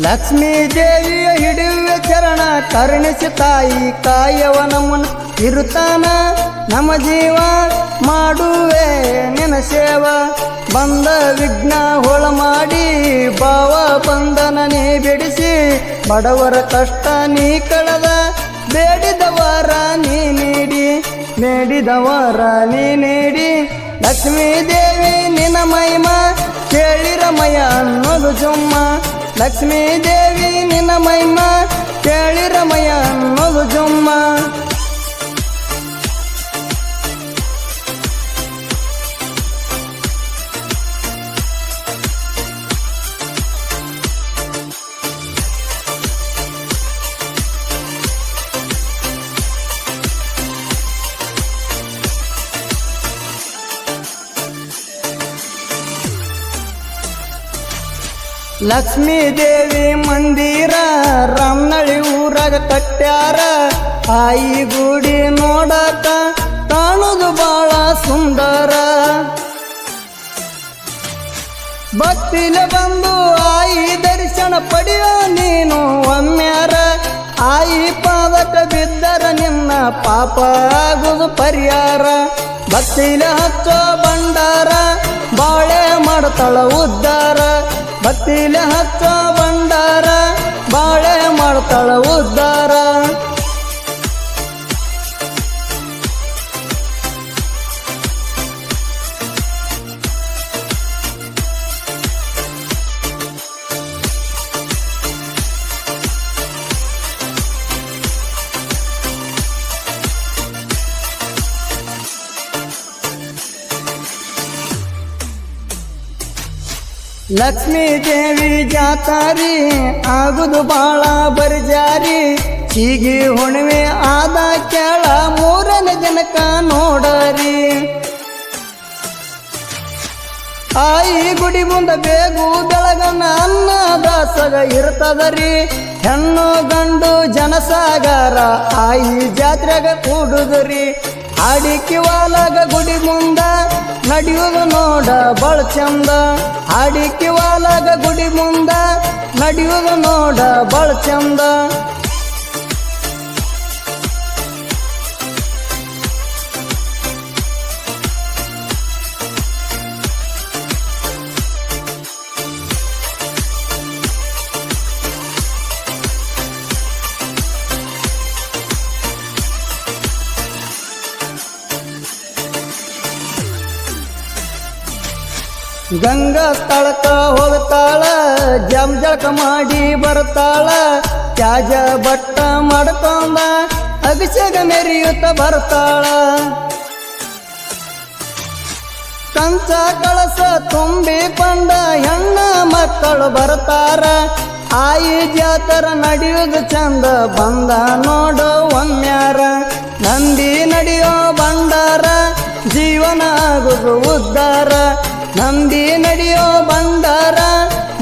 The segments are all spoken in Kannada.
ಲಕ್ಷ್ಮೀ ದೇವಿಯ ಹಿಡಿಯುವ ಚರಣ, ಕರುಣಿಸಿ ತಾಯಿ ಕಾಯವ ನಮ್ಮನ ಇರುತ್ತಾನ ನಮ್ಮ ಜೀವ, ಮಾಡುವೆ ನೆನಸೇವ ಬಂದ ವಿಘ್ನ ಹೊಳ ಮಾಡಿ, ಭಾವ ಬಂಧನ ನೀ ಬಿಡಿಸಿ. ಬಡವರ ಕಷ್ಟ ನೀ ಕಳೆದ ಬೇಡಿದವರ ನೀ ನೀಡಿ. ಬೇಡಿದವರ ನೀ ನೀಡಿ. ಲಕ್ಷ್ಮೀ ದೇವಿ ನಿನ ಮಹಿಮ ಕೇಳಿರಮಯ ಅನ್ನೋದು ಜುಮ್ಮ. ಲಕ್ಷ್ಮೀ ದೇವಿ ನಿನ ಮಹಿಮ ಕೇಳಿರಮಯ ಅನ್ನೋದು ಜುಮ್ಮ. ಲಕ್ಷ್ಮೀ ದೇವಿ ಮಂದಿರ, ರಾಮನಳ್ಳಿ ಊರಾಗ ಕಟ್ಟ್ಯಾರ. ಆಯಿ ಗುಡಿ ನೋಡಕ ಕಾಣುದು ಬಾಳ ಸುಂದರ. ಭಕ್ತಿಲ ಬಂದು ಆಯಿ ದರ್ಶನ ಪಡೆಯೋ ನೀನು ಒಮ್ಮ್ಯಾರ ಆಯಿ ಪಾದಕ ಬಿದ್ದರ ನಿನ್ನ ಪಾಪ ಆಗುದು ಪರಿಹಾರ. ಭಕ್ತಿಲ ಹಚ್ಚೋ ಬಂಡಾರ ಬಾಳೆ ಮಾಡ್ತಾಳ ಉದ್ಧಾರ ಭಕ್ತಿಲ ಹತ್ತ ಬಂಡಾರ ಬಾಳೆ ಮಾಡ್ತಾಳ ಉದ್ಧಾರ ಲಕ್ಷ್ಮೀ ದೇವಿ ಜಾತಾರಿ, ಆಗುದು ಬಾಳ ಬರ್ಜಾರಿ. ಹೀಗೆ ಹುಣ್ಣಿಮೆ ಆದ ಕೆಳ ಮೂರನೇ ಜನಕ ನೋಡರಿ. ಆಯಿ ಗುಡಿ ಮುಂದ ಬೇಗು ಬೆಳಗನ ಅನ್ನ ದಾಸಗ ಇರ್ತದರಿ. ಹೆಣ್ಣು ಗಂಡು ಜನಸಾಗರ, ಆಯಿ ಜಾತ್ರೆಗ ಕೂಡುದ್ರಿ. ವಾಲಾಗ ಗುಡಿ ಮುಂದ ನಡೆಯುವುದು ನೋಡ ಬಳ ಚಂದ. ವಾಲಾಗ ಗುಡಿ ಮುಂದ ನಡೆಯುವುದು ನೋಡ ಬಳ ಚಂದ. ಗಂಗಾ ಸ್ಥಳಕ ಹೋಗ್ತಾಳ, ಜಮ್ ಜಳಕ ಮಾಡಿ ಬರ್ತಾಳ ತ್ಯಾಜ ಬಟ್ಟ ಮಾಡ್ಕೊಂಡ ಅಭಿಷೇಕ ಮೆರೆಯುತ್ತ ಬರ್ತಾಳ. ಕಂಚ ಕಳಸ ತುಂಬಿ ಕೊಂಡ ಹೆಣ್ಣ ಮಕ್ಕಳು ಬರ್ತಾರ, ಆಯಿ ಜಾತರ ನಡೆಯುವುದು ಚಂದ ಬಂದ ನೋಡು ಒಮ್ಮ್ಯಾರ ನಂದಿ ನಡೆಯೋ ಬಂಡಾರ ಜೀವನ ಆಗುದು ಉದ್ಧಾರ ನಂದಿ ನಡೆಯೋ ಬಂದಾರ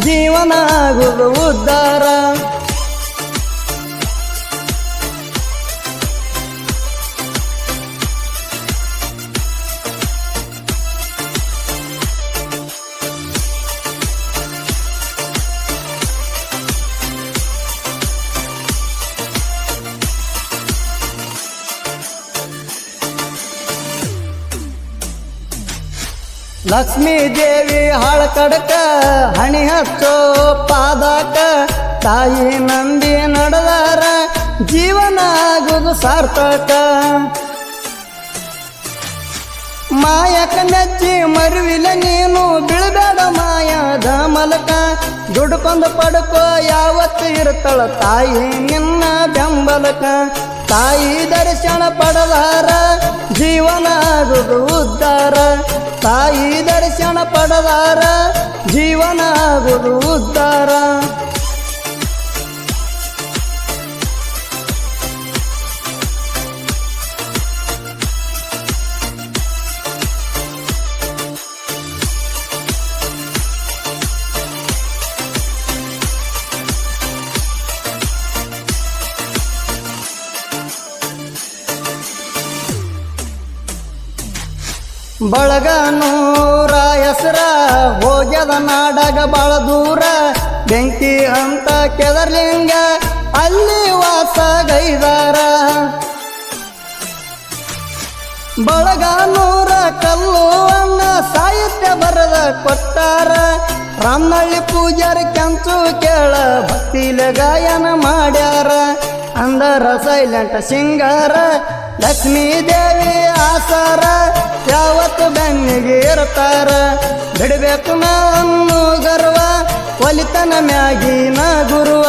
ಜೀವನ ಆಗುದು ಉದ್ಧಾರ ಲಕ್ಷ್ಮೀ ದೇವಿ ಹಾಳ ಕಡಕ, ಹಣಿ ಹಚ್ಚೋ ಪಾದಕ, ತಾಯಿ ನಂದಿ ನಡೆದಾರ ಜೀವನ ಆಗುದು ಸಾರ್ಥಕ. ಮಾಯಕ ನೆಚ್ಚಿ ಮರುವಿಲ ನೀನು, ಬೀಳಬೇಡ ಮಾಯದ ಮಲಕ ದುಡ್ಕೊಂಡು ಪಡ್ಕೋ, ಯಾವತ್ತು ಇರ್ತಾಳ ತಾಯಿ ನಿನ್ನ ಬೆಂಬಲಕ. ತಾಯಿ ದರ್ಶನ ಪಡಲಾರ, ಜೀವನ ಆಗುದು ಉದ್ಧಾರ ತಾಯಿ ದರ್ಶನ ಪಡಲಾರ ಜೀವನ ಆಗುದು ಉದ್ಧಾರ ಬಳಗ ನೂರ ಹೆಸರ ಹೋಗ್ಯದ ನಾಡಗ ಬಾಳ ದೂರ. ಬೆಂಕಿ ಅಂತ ಕೆದರ್ಲಿಂಗ ಅಲ್ಲಿ ವಾಸ ಗೈದಾರ. ಬಳಗನೂರ ಕಲ್ಲು ಅನ್ನ ಸಾಹಿತ್ಯ ಬರದ ಕೊಟ್ಟಾರ. ರಾಮನಳ್ಳಿ ಪೂಜಾರಿ ಕೆಂಚು ಕೇಳ ಭಕ್ತಿಲೆ ಗಾಯನ ಮಾಡ್ಯಾರ. ಅಂದರ ಸೈಲೆಂಟ್ ಸಿಂಗಾರ ಲಕ್ಷ್ಮೀ ದೇವಿ ಆಸಾರ. ಮೆಗೆರತಾರ ಬಿಡಬೇಕು ನಾನು ಗರ್ವ. ಒಲಿತನ ಮ್ಯಾಗಿನ ಗುರುವ.